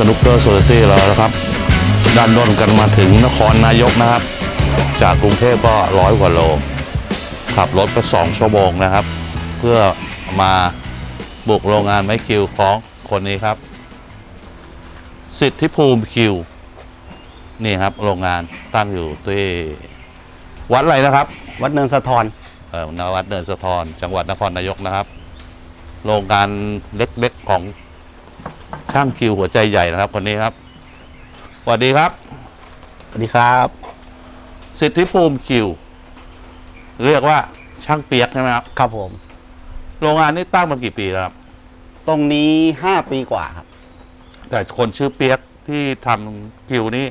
นี้สนุกเกอร์โซลิตี้เราแล้วครับดันด้นกันมาถึงนครนายกนะครับ จากกรุงเทพก็ร้อยกว่าโล ขับรถไปสองชั่วโมงนะครับ เพื่อมาบุกโรงงานไม้คิวของคนนี้ครับ สิทธิภูมิคิว นี่ครับโรงงานตั้งอยู่ที่วัดอะไรนะครับ วัดเนินสะทอนเอ่อนวัดเนินสะทรจังหวัดนครนายกนะครับ โรงงานเล็กๆของ ช่างคิวหัวใจใหญ่นะครับคนนี้ครับสวัสดีครับ สวัสดีครับ สิทธิภูมิคิว เรียกว่าช่างเปียกใช่ไหมครับ ครับผม โรงงานนี้ตั้งมากี่ปีแล้วครับ ตรงนี้ห้าปีกว่าครับ แต่คนชื่อเปียกที่ทำคิวนี้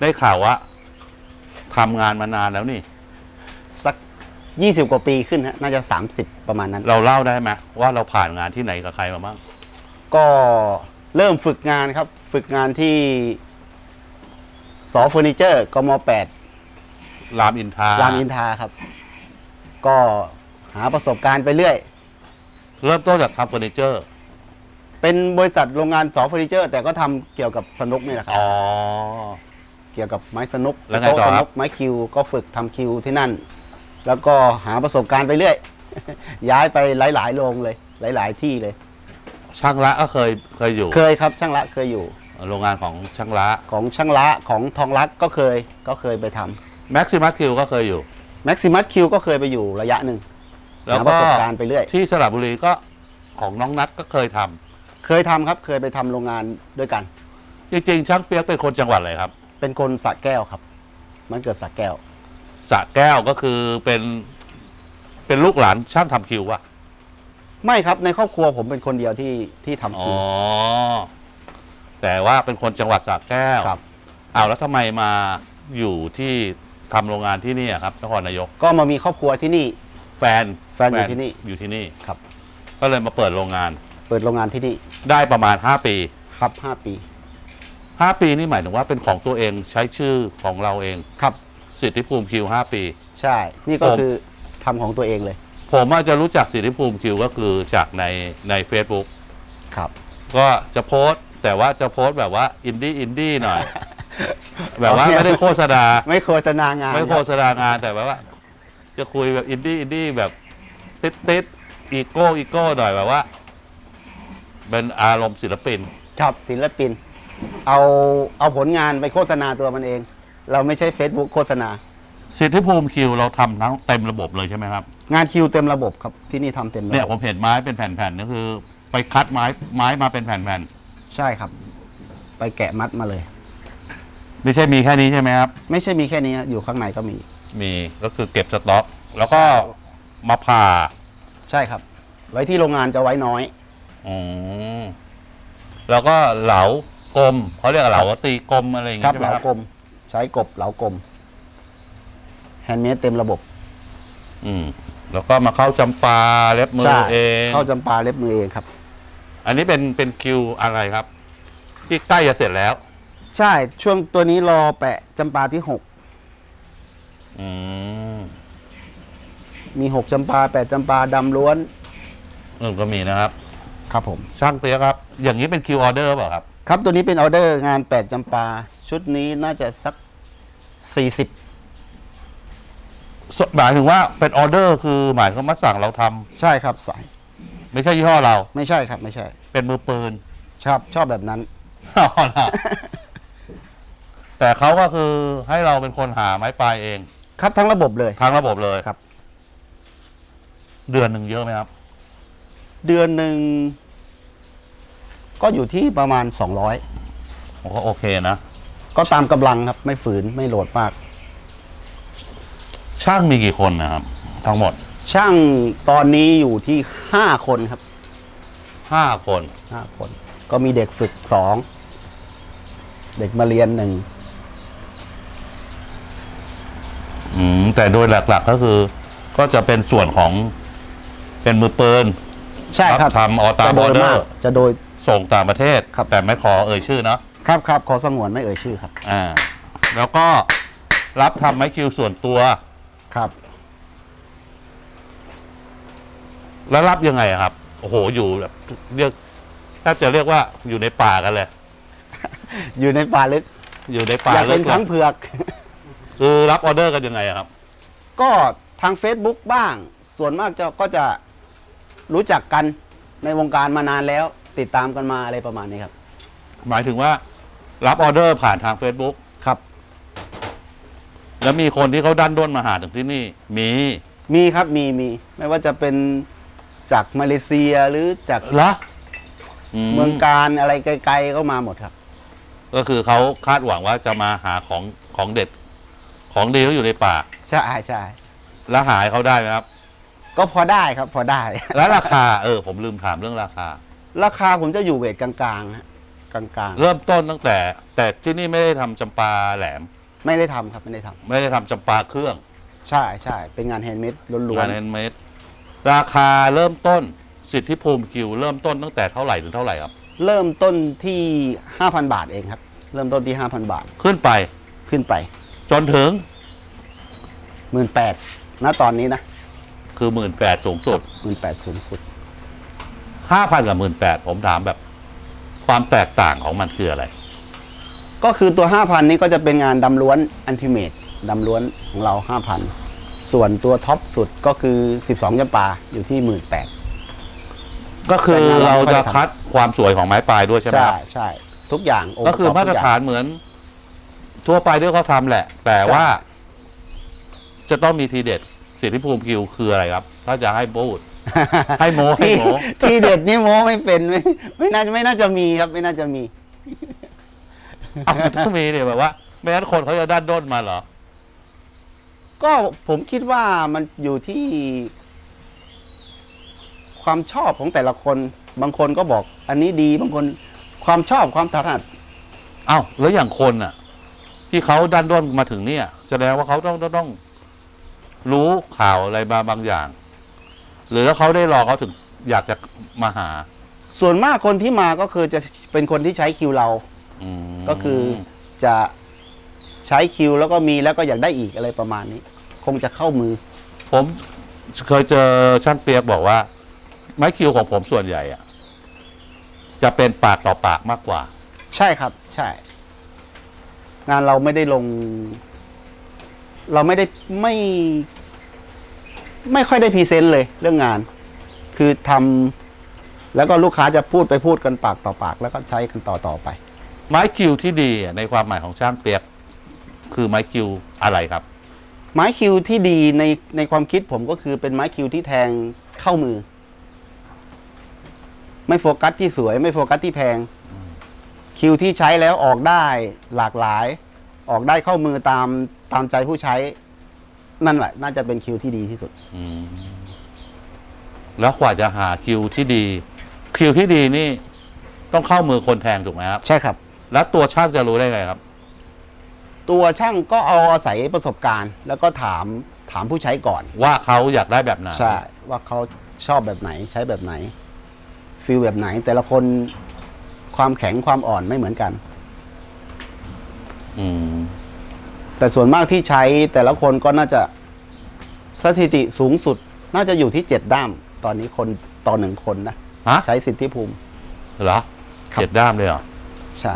ได้ข่าวว่าทำงานมานานแล้วนี่ สักยี่สิบกว่าปีขึ้นฮะน่าจะสามสิบประมาณนั้น เราเล่าได้ไหมว่าเราผ่านงานที่ไหนกับใครมาบ้าง ก็เริ่มฝึกงานครับ ฝึกงานที่สอเฟอร์นิเจอร์กมแปดรามอินทรารามอินทราครับ ก็หาประสบการณ์ไปเรื่อย เริ่มต้นจากทำเฟอร์นิเจอร์ เป็นบริษัทโรงงานสอเฟอร์นิเจอร์ แต่ก็ทำเกี่ยวกับสนุกนี่แหละครับ อ๋อ เกี่ยวกับไม้สนุกแล้วไงโต๊ะต่อสครับนุกไม้คิว ก็ฝึกทำคิวที่นั่น แล้วก็หาประสบการณ์ไปเรื่อย ย้ายไปหลาย ๆ โรงเลย หลาย ๆ ที่เลย ช่างละก็เคยเคยอยู่เคยครับช่างละเคยอยู่ โรงงานของช่างละของช่างละของทองรักก็เคยก็เคยไปทแม็กซิมัสคิวก็เคยอยู่ำแม็กซิมัสคิวก็เคยไปอยู่ระยะหนึ่งแล้วหาปก็ระสบการณ์ไปเรื่อย ที่สระบุรีก็ของน้องนัทก็เคยทำเคยทำครับเคยไปทำโรงงานด้วยกัน จริงๆช่างเปียกเป็นคนจังหวัดอะไรครับเป็นคนสระแก้วครับ มันเกิดสระแก้ว สระแก้วก็คือเป็นเป็นลูกหลานช่างทำคิววะ ไม่ครับในครอบครัวผมเป็นคนเดียวที่ที่ทำอ๋คิอวแต่ว่าเป็นคนจังหวัดสระแก้วครับเอาแล้วทำไมมาอยู่ที่ทำโรงงานที่นี่อะครับนครนายก ก็มามีครอบครัวที่นี่ แฟนแฟนอยู่ที่นี่อยู่ที่นี่ครับ ก็เลยมาเปิดโรงงานเปิดโรงงานที่นี่ได้ประมาณห้าปี ครับห้าปีห้าปีนี่หมายถึงว่าเป็นของตัวเองใช้ชื่อของเราเอง ครับ สิทธิภูมิคิวห้าปี ใช่ นี่ก็ผม คือทำของตัวเองเลย ผมอาจจะรู้จักสิทธิภูมิคิวก็คือจากในใน Facebook ครับ ก็จะโพสต์ แต่ว่าจะโพสต์แบบว่าอินดี้อินดี้หน่อย แบบว่าไม่ได้โฆษณาไม่โฆษณางานไม่คโฆรับษณางานแต่แบบว่า จะคุยแบบอินดี้อินดี้แบบติดติดอีโก้อีโก้หน่อยแบบว่า เป็นอารมณ์ศิลปินครับศิลปิน เอาเอาผลงานไปโฆษณาตัวมันเอง เราไม่ใช่ Facebook โฆษณา สิทธิภูมิคิวเราทำทั้งเต็มระบบเลยใช่ไหมครับ งานคิวเต็มระบบครับที่นี่ทำเต็มระเนี่ยบผบมเห็นไม้เป็นแผ่นๆก็คือ ไปคัดไม้ไม้มาเป็นแผ่นใช่ครับ ไปแกะมัดมาเลย ๆไม่ใช่มีแค่นี้ใช่ไหมครับ ไม่ใช่มีแค่นี้ฮะอยู่ข้างในก็มี มีก็คือเก็บสต็อก แล้วก็มาผ่าใช่ครับ ไว้ที่โรงงานจะไว้น้อย อืมแล้วก็เหลากลมเขาเรียกเหลาตีกลมอะไรอย่างครังี้บใช่ไหเหมลาครับกลมใช้กบเหลากลมแฮนด์เมดเต็มระบบ อืม แล้วก็มาเข้าจำปาเล็บมือใช่เอง เข้าจำปาเล็บมือเองครับ อันนี้เป็นเป็นคิวอะไรครับ ที่ใกล้จะเสร็จแล้ว ใช่ช่วงตัวนี้รอแปะจำปาที่หกอืมมีหกจำปาแปดจำปาดำล้วนเออก็มีนะครับ ครับผม ช่างเปียกครับ อย่างนี้เป็นคิวออเดอร์เปล่าครับ ครับตัวนี้เป็นออเดอร์งานแปดจำปา ชุดนี้น่าจะสักสี่สิบ สหมายถึงว่าเป็นออเดอร์คือหมายความว่าสั่งเราทำใช่ครับสายไม่ใช่ยี่ห้อเรา ไม่ใช่ครับไม่ใช่ เป็นมือปืน ชอบชอบแบบนั้น เอาล่ะแต่เขาก็คือให้เราเป็นคนหาไม้ปลายเองครับทั้งระบบเลย ทั้งระบบเลยครับ เดือนหนึ่งเยอะไหมครับ เดือนหนึ่งก็อยู่ที่ประมาณสองร้อยผมก็โอเคนะ ก็ตามกำลังครับ ไม่ฝืนไม่โหลดมาก ช่างมีกี่คนนะครับ ทั้งหมดช่างตอนนี้อยู่ที่ห้าคนครับห้าคนห้าคน ก็มีเด็กฝึกสองเด็กมาเรียนหนึ่งอืมแต่โดยหลัก ๆ ก็คือ ก็จะเป็นส่วนของเป็นมือปืนใช่ครับทำออตามจะโดยออเดอร์มากจะโดย ส่งต่างประเทศครับ แต่ไม่ขอเอ่ยชื่อเนาะครับครับขอสงวนไม่เอ่ยชื่อครับ อ่า แล้วก็รับทำไม้คิวส่วนตัว ครับ แล้วรับยังไงอะครับ โอ้โหอยู่แบบเรียกแทบจะเรียกว่าอยู่ในป่ากันเลย อยู่ในป่าลึกอยู่ในป่าอยากเป็นลึกช้างเผือก คือรับออเดอร์กันยังไงอะครับ ก็ทาง Facebook บ้าง ส่วนมากจะก็จะรู้จักกันในวงการมานานแล้ว ติดตามกันมาอะไรประมาณนี้ครับ หมายถึงว่า รับออเดอร์ผ่านทาง Facebook ครับ แล้วมีคนที่เขาดันด้นมาหาถึงที่นี่ มี มีครับมีมี ไม่ว่าจะเป็นจากมาเลเซียหรือจากเหรอเมืองการอะไรไกลๆก็มาหมดครับ ก็คือเขาคาดหวังว่าจะมาหาของของเด็ด ของดีที่อยู่ในป่า ใช่ใช่แล้วหายเขาได้ไหมครับ ก็พอได้ครับ พอได้ แล้วราคา เออ ผมลืมถามเรื่องราคา ราคาผมจะอยู่เวทกลางๆฮะกลางเริ่มต้นตั้งแต่ แต่ที่นี่ไม่ได้ทำจำปาแหลมๆ ไม่ได้ทำครับไม่ได้ทำไม่ได้ทำจำปาเครื่องใช่ใช่เป็นงานแฮนด์เมดล้วนงานแฮนด์เมดราคาเริ่มต้นสิทธิภูมิคิว เริ่มต้นตั้งแต่เท่าไหร่ถึงเท่าไหร่ครับ ๆเริ่มต้นที่ 5,000 บาทเองครับ เริ่มต้นที่ 5,000 บาทขึ้นไปขึ้นไป จนถึง18,000ณตอนนี้นะคือหมื่นแปดสูงสุด18,000สูงสุด ห้าพันกับหมื่นแปดผมถามแบบ ความแตกต่างของมันคืออะไร ก็คือตัว 5,000 นี้ก็จะเป็นงานดำล้วนอันติเมตดำล้วนของเรา 5,000 ส่วนตัวท็อปสุดก็คือ 12จำปาอยู่ที่ 18,000 ก็คือแต่งานเราเราไม่ค่อยจะได้ทำคัดความสวยของไม้ปลายด้วยใช่ไหมใช่ครับ ใช่ ทุกอย่างงก็คือประบมาตรทุกอย่งฐานเหมือน ทั่วไปที่เขาทำแหละ แต่ว่า จะต้องมีทีเด็ดสิทธิภูมิคิวคืออะไรครับ ถ้าจะให้พูดให้โม้ให้ที่โม้ที่เด็ดนี่โม้ไม่เป็นไม่ไม่น่าไม่น่าจะมีครับไม่น่าจะมี เอามันต้องมีเนี่ยแบบว่าไม่งั้นคนเขาจะด้านด้นมาเหรอ ก็ผมคิดว่ามันอยู่ที่ ความชอบของแต่ละคน บางคนก็บอก อันนี้ดีบางคนความชอบความถนัดเอ้าแล้วอย่างคนอะ ที่เขาด้านด้นมาถึงเนี่ยแสดงว่าเขาต้องต้องต้อง รู้ข่าวอะไรมาบางอย่าง หรือถ้าเขาได้รอเขาถึงอยากจะมาหา ส่วนมากคนที่มาก็คือจะเป็นคนที่ใช้คิวเราอืม ก็คือจะใช้คิวแล้วก็มีแล้วก็อยากได้อีกอะไรประมาณนี้ คงจะเข้ามือ ผมเคยเจอช่างเปียกบอกว่า ไม้คิวของผมส่วนใหญ่อะจะเป็นปากต่อปากมากกว่า ใช่ครับ ใช่ งานเราไม่ได้ลง เราไม่ได้ไม่ ไม่ค่อยได้พรีเซนต์เลยเรื่องงาน คือทำแล้วก็ลูกค้าจะพูดไปพูดกันปากต่อปาก แล้วก็ใช้กันต่อต่อไป ไม้คิวที่ดีอะในความหมายของช่างเปียก คือไม้คิวอะไรครับ ไม้คิวที่ดีในในความคิดผมก็คือเป็นไม้คิวที่แทงเข้ามือ ไม่โฟกัสที่สวย ไม่โฟกัสที่แพง คิวที่ใช้แล้วออกได้หลากหลาย ออกได้เข้ามือตามตามใจผู้ใช้ นั่นแหละ น่าจะเป็นคิวที่ดีที่สุดอืมแล้วกว่าจะหาคิวที่ดี คิวที่ดีนี่ต้องเข้ามือคนแทงถูกไหมครับ ใช่ครับ แล้วตัวช่างจะรู้ได้ไงครับ ตัวช่างก็เอาอาศัยประสบการณ์ แล้วก็ถามถามผู้ใช้ก่อน ว่าเขาอยากได้แบบไหนใช่ว่าเขาชอบแบบไหนใช้แบบไหนฟิลแบบไหน แต่ละคนความแข็งความอ่อนไม่เหมือนกัน อืม แต่ส่วนมากที่ใช้แต่ละคนก็น่าจะสถิติสูงสุด น่าจะอยู่ที่เจ็ดด้าม ตอนนี้คนต่อหนึ่งคนนะฮะ ใช้สิทธิภูมิเหรอครับ เจ็ดด้ามเลยเหรอ ใช่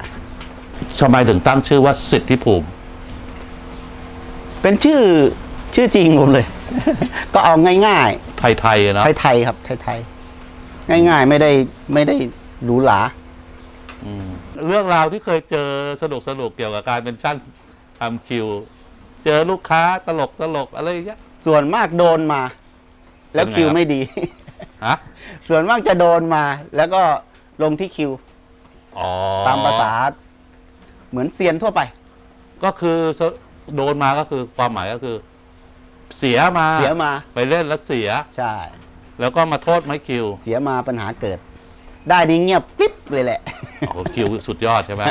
ทำไมถึงตั้งชื่อว่าสิทธิภูมิ เป็นชื่อชื่อจริงผมเลย ก็เอาง่ายไทยๆอะๆเนาะไทยๆครับไทยๆง่าย ๆ ไม่ได้ไม่ได้หรูหรา อืมเรื่องราวที่เคยเจอสนุกสนุกๆเกี่ยวกับการเป็นช่างทำคิว เจอลูกค้าตลกตลกๆอะไรอย่างเงี้ย ส่วนมากโดนมา แล้วเป็นไงคิวครับ ไม่ดี ฮะส่วนมากจะโดนมา แล้วก็ลงที่คิว อ๋อตามภาษา เหมือนเซียนทั่วไป ก็คือโดนมาก็คือความหมายก็คือ เสียมาเสียมา ไปเล่นแล้วเสีย ใช่ แล้วก็มาโทษไม้คิว เสียมาปัญหาเกิด ได้นี่เงียบปิ๊บเลยแหละโอ้โหคิวสุดยอดใช่ไหม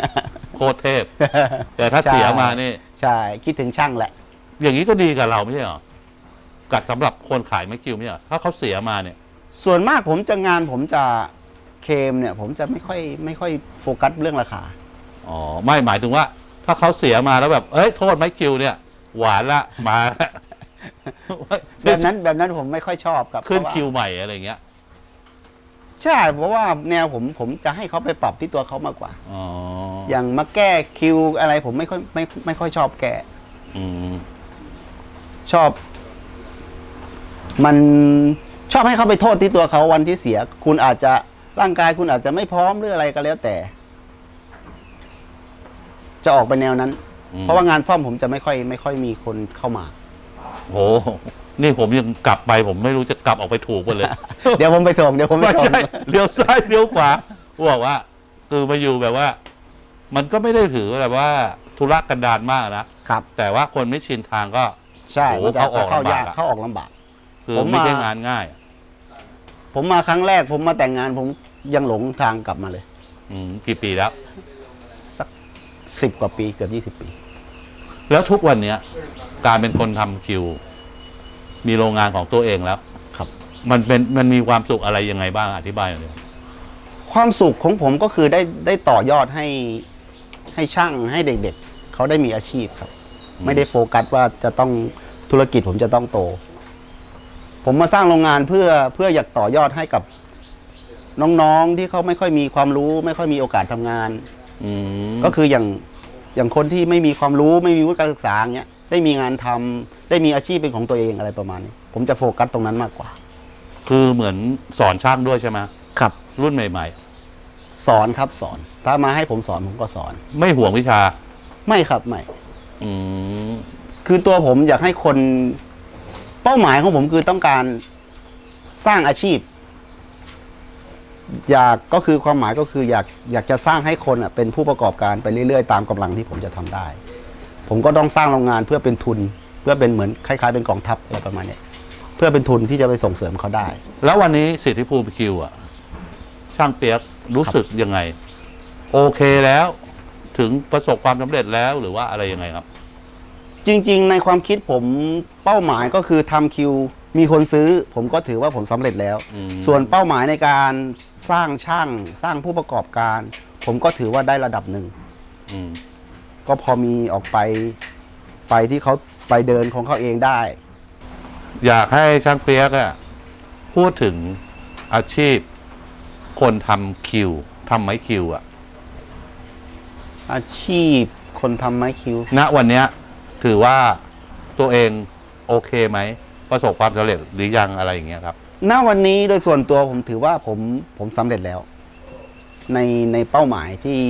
โคตรเทพ แต่ถ้าเสียมานี่ ใช่ คิดถึงช่างแหละ อย่างนี้ก็ดีกับเราไม่ใช่เหรอกัดสำหรับคนขายไม้คิวไม่ใช่เหรอถ้าเขาเสียมาเนี่ย ส่วนมากผมจะงานผมจะเคมเนี่ย ผมจะไม่ค่อยไม่ค่อยโฟกัสเรื่องราคา อ๋อไม่หมายถึงว่า ถ้าเขาเสียมาแล้วแบบ เอ้ยโทษไม้คิวเนี่ย หวานละมาละแบบนั้นแบบนั้นผมไม่ค่อยชอบครับขึ้นเพราะว่าคิวใหม่อะไรเงี้ยใช่เพราะว่าแนวผมผมจะให้เขาไปปรับที่ตัวเขามากกว่า อ๋ออย่างมาแก้คิวอะไรผมไม่ค่อยไม่ไม่ค่อยชอบแก้อืมชอบ มันชอบให้เขาไปโทษที่ตัวเขาวันที่เสีย คุณอาจจะร่างกายคุณอาจจะไม่พร้อมหรืออะไรก็แล้วแต่ จะออกไปแนวนั้น อืม เพราะว่างานซ่อมผมจะไม่ค่อยไม่ค่อยมีคนเข้ามา โห นี่ผมยังกลับไปผมไม่รู้จะกลับออกไปถูกหมดเลย เดี๋ยวผมไปส่งเดี๋ยวผมไปไม่ส่ง ใช่ เลี้ยวซ้ายเลี้ยวขวาบอกว่า คือมาอยู่แบบว่า มันก็ไม่ได้ถือแบบว่าธุระกันดารมากนะ ครับ แต่ว่าคนไม่ชินทางก็ ใช่โอ้มันจะเข้าออกเข้ายากลำบากอะ เข้าออกลำบาก คือผมไม่มา ใช่งานง่าย ผมมาครั้งแรก ผมมาแต่งงานผมยังหลงทางกลับมาเลย อืมกี่ปีแล้วสัก สิบกว่าปีเกือบยี่สิบปี แล้วทุกวันเนี้ย การเป็นคนทำคิว มีโรงงานของตัวเองแล้ว ครับ มันเป็นมันมีความสุขอะไรยังไงบ้างอธิบายหน่อยดิความสุขของผมก็คือได้ได้ต่อยอดให้ให้ช่างให้เด็กๆ เขาได้มีอาชีพครับ ไม่ได้โฟกัสว่าจะต้องธุรกิจผมจะต้องโต ผมมาสร้างโรงงานเพื่อเพื่ออยากต่อยอดให้กับน้องๆที่เขาไม่ค่อยมีความรู้ ไม่ค่อยมีโอกาสทำงาน อืมก็คืออย่างอย่างคนที่ไม่มีความรู้ไม่มีวุฒิการศึกษาอย่างเงี้ยได้มีงานทำได้มีอาชีพเป็นของตัวเองอะไรประมาณนี้ ผมจะโฟกัสตรงนั้นมากกว่า คือเหมือนสอนช่างด้วยใช่ไหมครับ รุ่นใหม่ สอนครับสอน ถ้ามาให้ผมสอนผมก็สอน ๆ ไม่ห่วงวิชา ไม่ครับไม่ อืม คือตัวผมอยากให้คนเป้าหมายของผมคือต้องการสร้างอาชีพ อยากก็คือความหมายก็คืออยากอยากจะสร้างให้คนอะเป็นผู้ประกอบการไปเรื่อยๆ ตามกำลังที่ผมจะทำได้ ผมก็ต้องสร้างโรงงานเพื่อเป็นทุน เพื่อเป็นเหมือนคล้ายๆเป็นกองทัพอะไรประมาณเนี้ยเพื่อเป็นทุนที่จะไปส่งเสริมเขาได้ แล้ววันนี้สิทธิภูมิคิวอะช่างเปียกรู้สึกยังไง โอเคแล้วถึงประสบความสำเร็จแล้วหรือว่าอะไรยังไงครับ จริง ๆ ในความคิดผมเป้าหมายก็คือทำคิว มีคนซื้อผมก็ถือว่าผมสำเร็จแล้ว อืม ส่วนเป้าหมายในการสร้างช่างสร้างผู้ประกอบการ ผมก็ถือว่าได้ระดับหนึ่ง อืม ก็พอมีออกไปไปที่เขาไปเดินของเขาเองได้ อยากให้ช่างเปียกอะพูดถึงอาชีพ คนทำคิวทำไม้คิวอะอาชีพคนทำไม้คิวณวันเนี้ย ถือว่าตัวเองโอเคไหม ประสบความสำเร็จหรือยังอะไรอย่างเงี้ยครับ ณวันนี้โดยส่วนตัวผมถือว่าผมผมสำเร็จแล้ว ในในเป้าหมายที่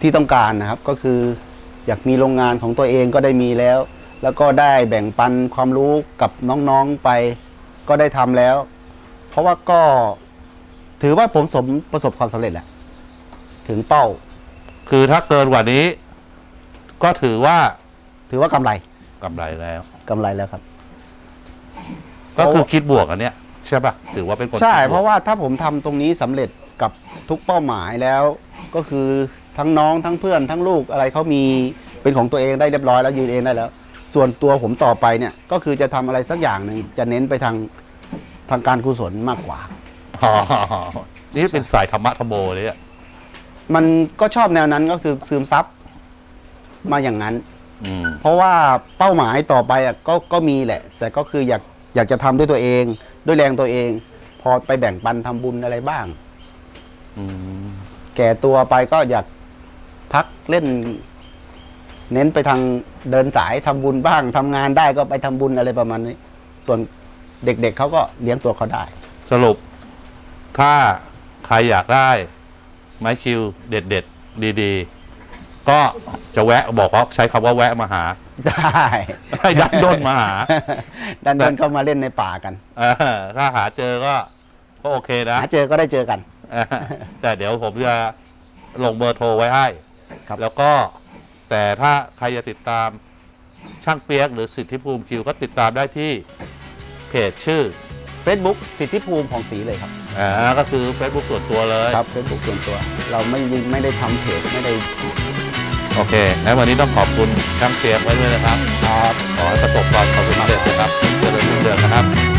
ที่ต้องการนะครับ ก็คือ อยากมีโรงงานของตัวเองก็ได้มีแล้ว แล้วก็ได้แบ่งปันความรู้กับน้องๆไป ก็ได้ทำแล้ว เพราะว่าก็ถือว่าผมสมประสบความสำเร็จแหละถึงเป้า คือถ้าเกินกว่านี้ ก็ถือว่าถือว่ากำไรกำไรแล้ว กำไรแล้วครับ ก็คือคิดบวกอันเนี้ยใช่ปะถือว่าเป็นคนใช่ คิดบกเพราะว่าถ้าผมทำตรงนี้สำเร็จกับทุกเป้าหมายแล้ว ก็คือทั้งน้องทั้งเพื่อนทั้งลูกอะไรเขามีเป็นของตัวเองได้เรียบร้อยแล้วยืนเองได้แล้ว ส่วนตัวผมต่อไปเนี่ยก็คือจะทำอะไรสักอย่างหนึ่งจะเน้นไปทางทางการกุศลมากกว่า อ๋อนี่เป็นสายธรรมะธรรมโมเลยอะมันก็ชอบแนวนั้นก็คือซึมซับมาอย่างนั้น อืม เพราะว่าเป้าหมายต่อไปอะก็ก็มีแหละ แต่ก็คืออยาก อยากจะทำด้วยตัวเอง ด้วยแรงตัวเอง พอไปแบ่งปันทำบุญอะไรบ้างอแก่ตัวไปก็อยากพักเล่น เน้นไปทางเดินสายทำบุญบ้างทำงานได้ก็ไปทำบุญอะไรประมาณนี้ ส่วนเด็กๆเเขาก็เลี้ยงตัวเขาได้ สรุป ถ้าใครอยากได้ ไม้คิวเด็ดเด็ดๆดี ๆ ก็จะแวะบอกว่าใช้คำว่าแวะมาหา ได้ให้ดันด้นมาหา ดันโดนเข้ามาเล่นในป่ากันเออถ้าหาเจอก็ก็โอเคนะหาเจอก็ได้เจอกันเออแต่เดี๋ยวผมจะลงเบอร์โทรไว้ให้ ครับ แล้วก็แต่ถ้าใครจะติดตามช่างเปียกหรือสิทธิภูมิคิวก็ติดตามได้ที่เพจชื่อ Facebook สิทธิภูมิของสีเลยครับ อ่าก็คือ Facebook ส่วนตัวเลย ครับ Facebook ส่วนตัว เราไม่ไม่ได้ทำเพจไม่ได้ โอเคงั้นวันนี้ต้องขอบคุณช่างเปียกไว้ด้วยนะครับ ครับ ขอให้ประสบความสำเร็จนะครับเจริญรุ่งเรืองนะครับ